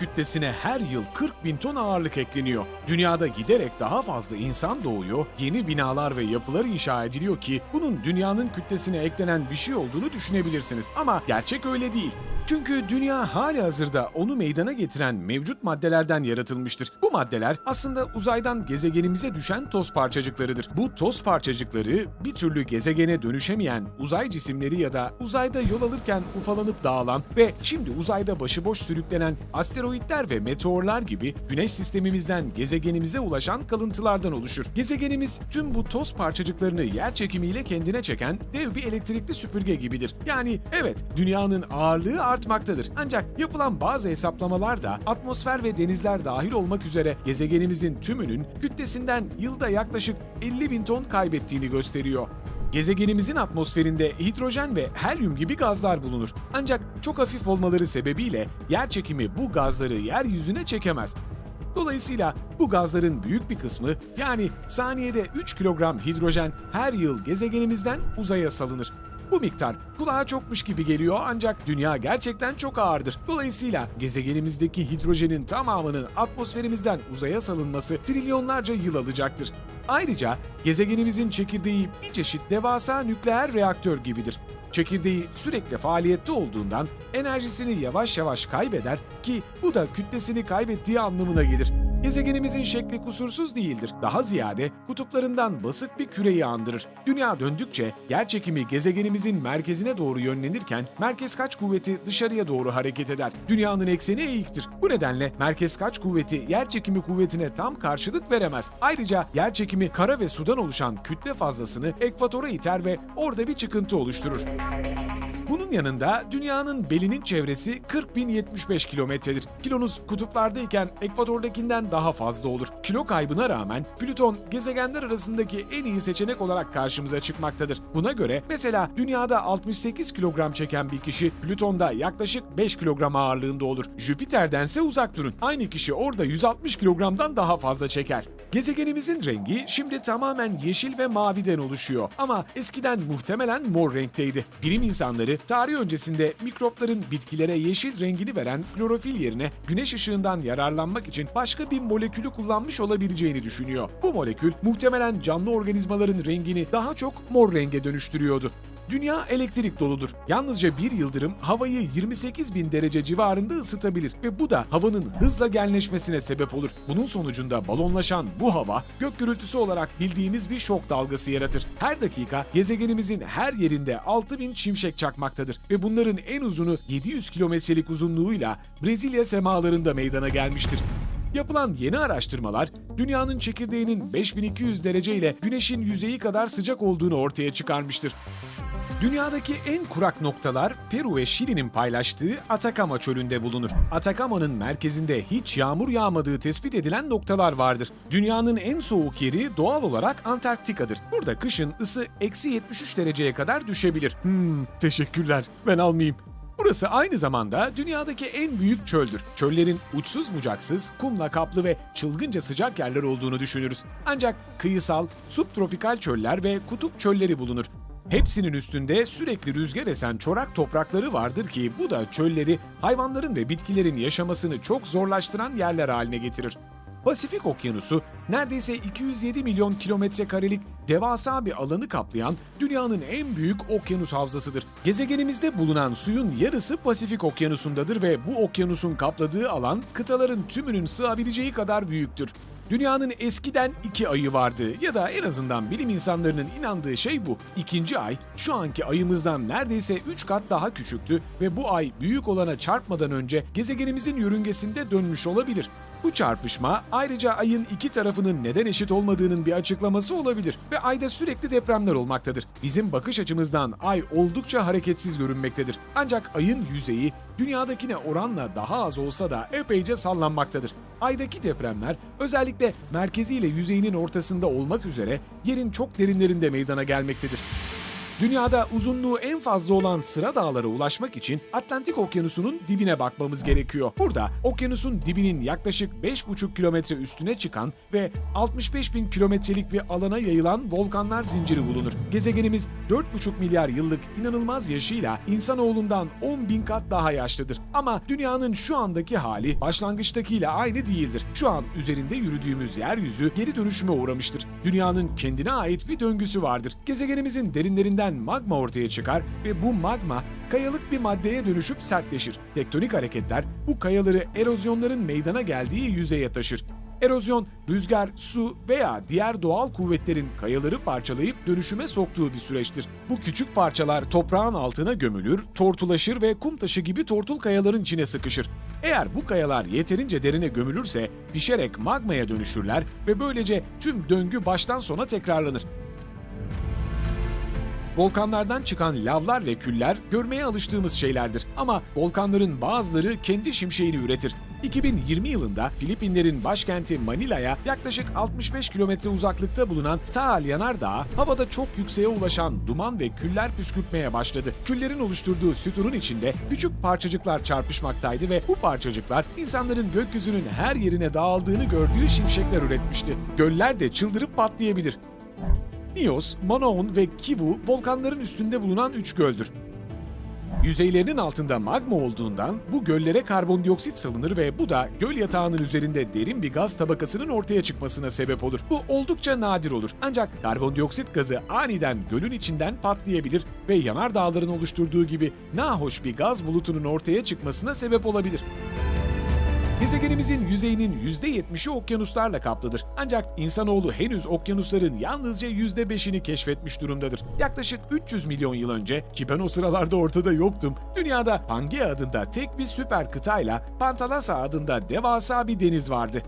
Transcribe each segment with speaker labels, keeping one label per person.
Speaker 1: kütlesine her yıl 40 bin ton ağırlık ekleniyor. Dünyada giderek daha fazla insan doğuyor, yeni binalar ve yapılar inşa ediliyor ki bunun dünyanın kütlesine eklenen bir şey olduğunu düşünebilirsiniz. Ama gerçek öyle değil. Çünkü dünya hali hazırda onu meydana getiren mevcut maddelerden yaratılmıştır. Bu maddeler aslında uzaydan gezegenimize düşen toz parçacıklarıdır. Bu toz parçacıkları bir türlü gezegene dönüşemeyen uzay cisimleri ya da uzayda yol alırken ufalanıp dağılan ve şimdi uzayda başıboş sürüklenen asteroitler ve meteorlar gibi güneş sistemimizden gezegenimize ulaşan kalıntılardan oluşur. Gezegenimiz tüm bu toz parçacıklarını yer çekimiyle kendine çeken dev bir elektrikli süpürge gibidir. Yani evet dünyanın ağırlığı artmaktadır. Ancak yapılan bazı hesaplamalar da atmosfer ve denizler dahil olmak üzere gezegenimizin tümünün kütlesinden yılda yaklaşık 50 bin ton kaybettiğini gösteriyor. Gezegenimizin atmosferinde hidrojen ve helyum gibi gazlar bulunur. Ancak çok hafif olmaları sebebiyle yer çekimi bu gazları yeryüzüne çekemez. Dolayısıyla bu gazların büyük bir kısmı yani saniyede 3 kilogram hidrojen her yıl gezegenimizden uzaya salınır. Bu miktar kulağa çokmuş gibi geliyor ancak dünya gerçekten çok ağırdır. Dolayısıyla gezegenimizdeki hidrojenin tamamının atmosferimizden uzaya salınması trilyonlarca yıl alacaktır. Ayrıca gezegenimizin çekirdeği bir çeşit devasa nükleer reaktör gibidir. Çekirdeği sürekli faaliyette olduğundan enerjisini yavaş yavaş kaybeder ki bu da kütlesini kaybettiği anlamına gelir. Gezegenimizin şekli kusursuz değildir. Daha ziyade kutuplarından basık bir küreyi andırır. Dünya döndükçe yer çekimi gezegenimizin merkezine doğru yönlenirken merkez kaç kuvveti dışarıya doğru hareket eder. Dünyanın ekseni eğiktir. Bu nedenle merkez kaç kuvveti yer çekimi kuvvetine tam karşılık veremez. Ayrıca yer çekimi kara ve sudan oluşan kütle fazlasını ekvatora iter ve orada bir çıkıntı oluşturur. Bunun yanında dünyanın belinin çevresi 40.075 kilometredir. Kilonuz kutuplardayken ekvatordakinden daha fazla olur. Kilo kaybına rağmen Plüton gezegenler arasındaki en iyi seçenek olarak karşımıza çıkmaktadır. Buna göre mesela dünyada 68 kilogram çeken bir kişi Plüton'da yaklaşık 5 kilogram ağırlığında olur. Jüpiter'dense uzak durun. Aynı kişi orada 160 kilogramdan daha fazla çeker. Gezegenimizin rengi şimdi tamamen yeşil ve maviden oluşuyor ama eskiden muhtemelen mor renkteydi. Bilim insanları tarih öncesinde mikropların bitkilere yeşil rengini veren klorofil yerine güneş ışığından yararlanmak için başka bir molekülü kullanmış olabileceğini düşünüyor. Bu molekül muhtemelen canlı organizmaların rengini daha çok mor renge dönüştürüyordu. Dünya elektrik doludur. Yalnızca bir yıldırım havayı 28 bin derece civarında ısıtabilir ve bu da havanın hızla genleşmesine sebep olur. Bunun sonucunda balonlaşan bu hava gök gürültüsü olarak bildiğimiz bir şok dalgası yaratır. Her dakika gezegenimizin her yerinde 6000 şimşek çakmaktadır ve bunların en uzunu 700 kilometrelik uzunluğuyla Brezilya semalarında meydana gelmiştir. Yapılan yeni araştırmalar dünyanın çekirdeğinin 5200 derece ile güneşin yüzeyi kadar sıcak olduğunu ortaya çıkarmıştır. Dünyadaki en kurak noktalar Peru ve Şili'nin paylaştığı Atakama çölünde bulunur. Atakama'nın merkezinde hiç yağmur yağmadığı tespit edilen noktalar vardır. Dünyanın en soğuk yeri doğal olarak Antarktika'dır. Burada kışın ısı eksi 73 dereceye kadar düşebilir. Hmm, teşekkürler. Ben almayayım. Burası aynı zamanda dünyadaki en büyük çöldür. Çöllerin uçsuz bucaksız, kumla kaplı ve çılgınca sıcak yerler olduğunu düşünürüz. Ancak kıyısal, subtropikal çöller ve kutup çölleri bulunur. Hepsinin üstünde sürekli rüzgar esen çorak toprakları vardır ki bu da çölleri hayvanların ve bitkilerin yaşamasını çok zorlaştıran yerler haline getirir. Pasifik Okyanusu neredeyse 207 milyon kilometre karelik devasa bir alanı kaplayan dünyanın en büyük okyanus havzasıdır. Gezegenimizde bulunan suyun yarısı Pasifik Okyanusu'ndadır ve bu okyanusun kapladığı alan kıtaların tümünün sığabileceği kadar büyüktür. Dünyanın eskiden iki ayı vardı ya da en azından bilim insanlarının inandığı şey bu. İkinci ay şu anki ayımızdan neredeyse 3 kat daha küçüktü ve bu ay büyük olana çarpmadan önce gezegenimizin yörüngesinde dönmüş olabilir. Bu çarpışma ayrıca ayın iki tarafının neden eşit olmadığının bir açıklaması olabilir ve ayda sürekli depremler olmaktadır. Bizim bakış açımızdan ay oldukça hareketsiz görünmektedir. Ancak ayın yüzeyi dünyadakine oranla daha az olsa da epeyce sallanmaktadır. Aydaki depremler özellikle merkezi ile yüzeyinin ortasında olmak üzere yerin çok derinlerinde meydana gelmektedir. Dünyada uzunluğu en fazla olan sıra dağlara ulaşmak için Atlantik Okyanusu'nun dibine bakmamız gerekiyor. Burada okyanusun dibinin yaklaşık 5,5 kilometre üstüne çıkan ve 65 bin kilometrelik bir alana yayılan volkanlar zinciri bulunur. Gezegenimiz 4,5 milyar yıllık inanılmaz yaşıyla insanoğlundan 10 bin kat daha yaşlıdır. Ama dünyanın şu andaki hali başlangıçtakiyle aynı değildir. Şu an üzerinde yürüdüğümüz yeryüzü geri dönüşüme uğramıştır. Dünyanın kendine ait bir döngüsü vardır. Gezegenimizin derinlerinden magma ortaya çıkar ve bu magma kayalık bir maddeye dönüşüp sertleşir. Tektonik hareketler bu kayaları erozyonların meydana geldiği yüzeye taşır. Erozyon, rüzgar, su veya diğer doğal kuvvetlerin kayaları parçalayıp dönüşüme soktuğu bir süreçtir. Bu küçük parçalar toprağın altına gömülür, tortulaşır ve kum taşı gibi tortul kayaların içine sıkışır. Eğer bu kayalar yeterince derine gömülürse pişerek magmaya dönüşürler ve böylece tüm döngü baştan sona tekrarlanır. Volkanlardan çıkan lavlar ve küller görmeye alıştığımız şeylerdir. Ama volkanların bazıları kendi şimşeğini üretir. 2020 yılında Filipinlerin başkenti Manila'ya yaklaşık 65 kilometre uzaklıkta bulunan Taal Yanardağ havada çok yükseğe ulaşan duman ve küller püskürtmeye başladı. Küllerin oluşturduğu sütunun içinde küçük parçacıklar çarpışmaktaydı ve bu parçacıklar insanların gökyüzünün her yerine dağıldığını gördüğü şimşekler üretmişti. Göller de çıldırıp patlayabilir. Nios, Manaon ve Kivu volkanların üstünde bulunan üç göldür. Yüzeylerinin altında magma olduğundan bu göllere karbondioksit salınır ve bu da göl yatağının üzerinde derin bir gaz tabakasının ortaya çıkmasına sebep olur. Bu oldukça nadir olur. Ancak karbondioksit gazı aniden gölün içinden patlayabilir ve yanardağların oluşturduğu gibi nahoş bir gaz bulutunun ortaya çıkmasına sebep olabilir. Gezegenimizin yüzeyinin %70'i okyanuslarla kaplıdır. Ancak insanoğlu henüz okyanusların yalnızca %5'ini keşfetmiş durumdadır. Yaklaşık 300 milyon yıl önce, ki ben o sıralarda ortada yoktum, dünyada Pangea adında tek bir süper kıtayla Pantalasa adında devasa bir deniz vardı.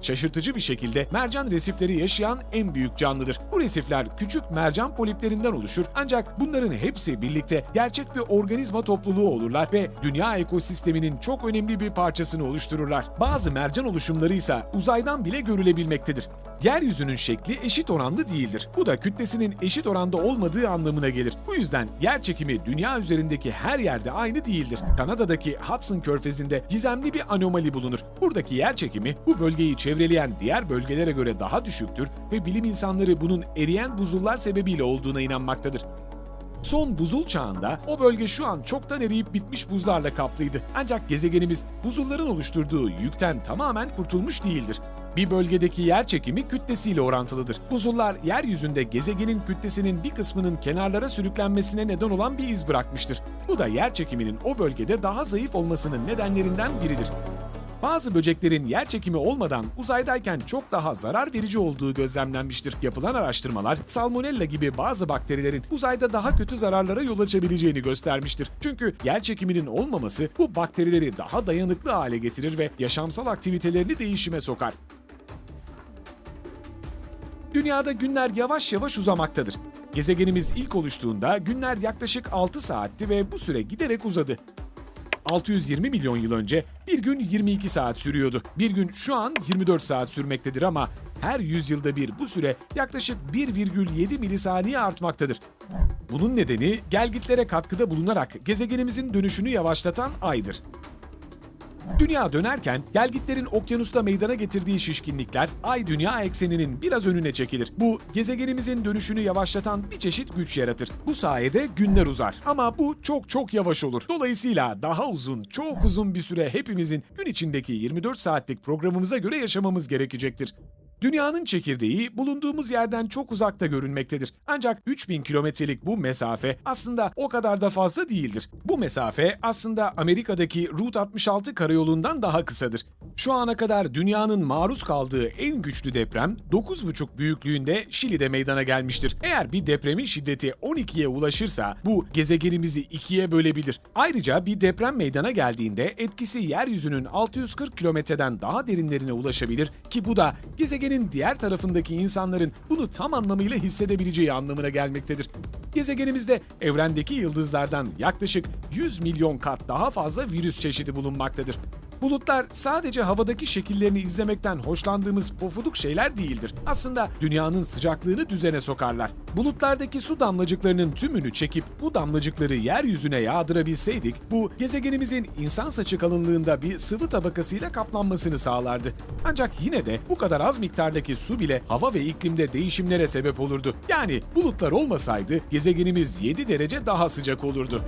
Speaker 1: Şaşırtıcı bir şekilde mercan resifleri yaşayan en büyük canlıdır. Bu resifler küçük mercan poliplerinden oluşur ancak bunların hepsi birlikte gerçek bir organizma topluluğu olurlar ve dünya ekosisteminin çok önemli bir parçasını oluştururlar. Bazı mercan oluşumları ise uzaydan bile görülebilmektedir. Yeryüzünün şekli eşit oranlı değildir. Bu da kütlesinin eşit oranda olmadığı anlamına gelir. Bu yüzden yer çekimi dünya üzerindeki her yerde aynı değildir. Kanada'daki Hudson Körfezi'nde gizemli bir anomali bulunur. Buradaki yer çekimi bu bölgeyi çevreleyen diğer bölgelere göre daha düşüktür ve bilim insanları bunun eriyen buzullar sebebiyle olduğuna inanmaktadır. Son buzul çağında o bölge şu an çoktan eriyip bitmiş buzlarla kaplıydı. Ancak gezegenimiz buzulların oluşturduğu yükten tamamen kurtulmuş değildir. Bir bölgedeki yer çekimi kütlesiyle orantılıdır. Buzullar yeryüzünde gezegenin kütlesinin bir kısmının kenarlara sürüklenmesine neden olan bir iz bırakmıştır. Bu da yer çekiminin o bölgede daha zayıf olmasının nedenlerinden biridir. Bazı böceklerin yer çekimi olmadan uzaydayken çok daha zarar verici olduğu gözlemlenmiştir. Yapılan araştırmalar salmonella gibi bazı bakterilerin uzayda daha kötü zararlara yol açabileceğini göstermiştir. Çünkü yer çekiminin olmaması bu bakterileri daha dayanıklı hale getirir ve yaşamsal aktivitelerini değişime sokar. Dünyada günler yavaş yavaş uzamaktadır. Gezegenimiz ilk oluştuğunda günler yaklaşık 6 saatti ve bu süre giderek uzadı. 620 milyon yıl önce bir gün 22 saat sürüyordu. Bir gün şu an 24 saat sürmektedir ama her 100 yılda bir bu süre yaklaşık 1,7 milisaniye artmaktadır. Bunun nedeni gelgitlere katkıda bulunarak gezegenimizin dönüşünü yavaşlatan aydır. Dünya dönerken gelgitlerin okyanusta meydana getirdiği şişkinlikler ay dünya ekseninin biraz önüne çekilir. Bu gezegenimizin dönüşünü yavaşlatan bir çeşit güç yaratır. Bu sayede günler uzar. Ama bu çok çok yavaş olur. Dolayısıyla daha uzun, çok uzun bir süre hepimizin gün içindeki 24 saatlik programımıza göre yaşamamız gerekecektir. Dünyanın çekirdeği bulunduğumuz yerden çok uzakta görünmektedir. Ancak 3000 kilometrelik bu mesafe aslında o kadar da fazla değildir. Bu mesafe aslında Amerika'daki Route 66 karayolundan daha kısadır. Şu ana kadar dünyanın maruz kaldığı en güçlü deprem 9,5 büyüklüğünde Şili'de meydana gelmiştir. Eğer bir depremin şiddeti 12'ye ulaşırsa bu gezegenimizi ikiye bölebilir. Ayrıca bir deprem meydana geldiğinde etkisi yeryüzünün 640 kilometreden daha derinlerine ulaşabilir ki bu da gezegenin diğer tarafındaki insanların bunu tam anlamıyla hissedebileceği anlamına gelmektedir. Gezegenimizde evrendeki yıldızlardan yaklaşık 100 milyon kat daha fazla virüs çeşidi bulunmaktadır. Bulutlar sadece havadaki şekillerini izlemekten hoşlandığımız pofuduk şeyler değildir. Aslında dünyanın sıcaklığını düzene sokarlar. Bulutlardaki su damlacıklarının tümünü çekip bu damlacıkları yeryüzüne yağdırabilseydik, bu gezegenimizin insan saçı kalınlığında bir sıvı tabakasıyla kaplanmasını sağlardı. Ancak yine de bu kadar az miktardaki su bile hava ve iklimde değişimlere sebep olurdu. Yani bulutlar olmasaydı gezegenimiz 7 derece daha sıcak olurdu.